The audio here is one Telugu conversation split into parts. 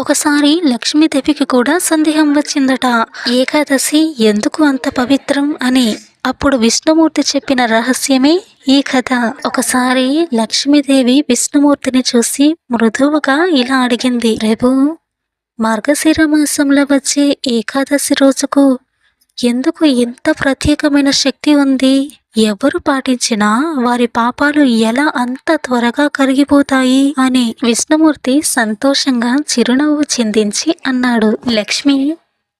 ఒకసారి లక్ష్మీదేవికి కూడా సందేహం వచ్చిందట. ఏకాదశి ఎందుకు అంత పవిత్రం అని. అప్పుడు విష్ణుమూర్తి చెప్పిన రహస్యమే ఈ కథ. ఒకసారి లక్ష్మీదేవి విష్ణుమూర్తిని చూసి మృదువుగా ఇలా అడిగింది. రేపు మార్గశిర మాసంలో వచ్చే ఏకాదశి రోజుకు ఎందుకు ఇంత ప్రత్యేకమైన శక్తి ఉంది? ఎవరు పాటించినా వారి పాపాలు ఎలా అంత త్వరగా కరిగిపోతాయి అని విష్ణుమూర్తి సంతోషంగా చిరునవ్వు చిందించి అన్నాడు. లక్ష్మి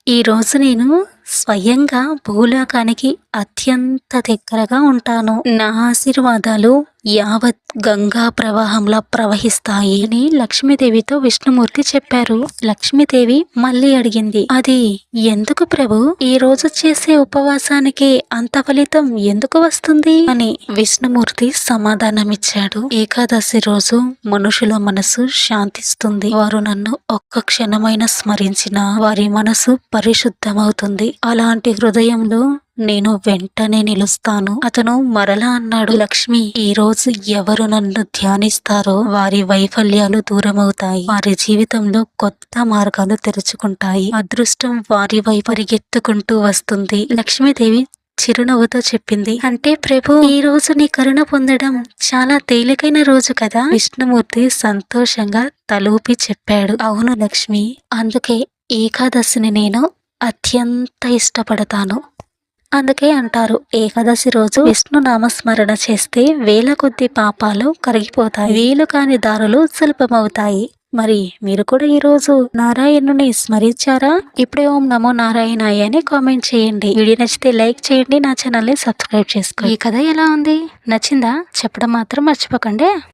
ఈరోజు నేను స్వయంగా భూలోకానికి అత్యంత దగ్గరగా ఉంటాను. నా ఆశీర్వాదాలు యావత్ గంగా ప్రవాహంలా ప్రవహిస్తాయి అని లక్ష్మీదేవితో విష్ణుమూర్తి చెప్పారు. లక్ష్మీదేవి మళ్ళీ అడిగింది అది ఎందుకు ప్రభు? ఈ రోజు చేసే ఉపవాసానికి అంత ఫలితం ఎందుకు వస్తుంది? అని విష్ణుమూర్తి సమాధానమిచ్చాడు. ఏకాదశి రోజు మనుషుల మనసు శాంతిస్తుంది. వారు నన్ను ఒక్క క్షణమైన స్మరించిన వారి మనసు పరిశుద్ధమవుతుంది. అలాంటి హృదయంలో నేను వెంటనే నిలుస్తాను. అతను మరలా అన్నాడు లక్ష్మి ఈ రోజు ఎవరు నన్ను ధ్యానిస్తారో వారి వైఫల్యాలు దూరమవుతాయి. వారి జీవితంలో కొత్త మార్గాలు తెరుచుకుంటాయి. అదృష్టం వారి వైపు పరిగెత్తుకుంటూ వస్తుంది. లక్ష్మీదేవి చిరునవ్వుతో చెప్పింది. అంటే ప్రభు ఈ రోజు నీ కరుణ పొందడం చాలా తేలికైన రోజు కదా? విష్ణుమూర్తి సంతోషంగా తలూపి చెప్పాడు. అవును లక్ష్మి అందుకే ఏకాదశిని నేను అత్యంత ఇష్టపడతాను. అందుకే అంటారు ఏకాదశి రోజు విష్ణు నామస్మరణ చేస్తే వేల కొద్ది పాపాలు కరిగిపోతాయి. వీలు కాని దారులు సులభమవుతాయి. మరి మీరు కూడా ఈరోజు నారాయణుని స్మరించారా? ఇప్పుడే ఓం నమో నారాయణాయ అని కామెంట్ చేయండి. వీడియో నచ్చితే లైక్ చేయండి నా ఛానల్ని సబ్స్క్రైబ్ చేసుకోండి. ఈ కథ ఎలా ఉంది? నచ్చిందా? చెప్పడం మాత్రం మర్చిపోకండి.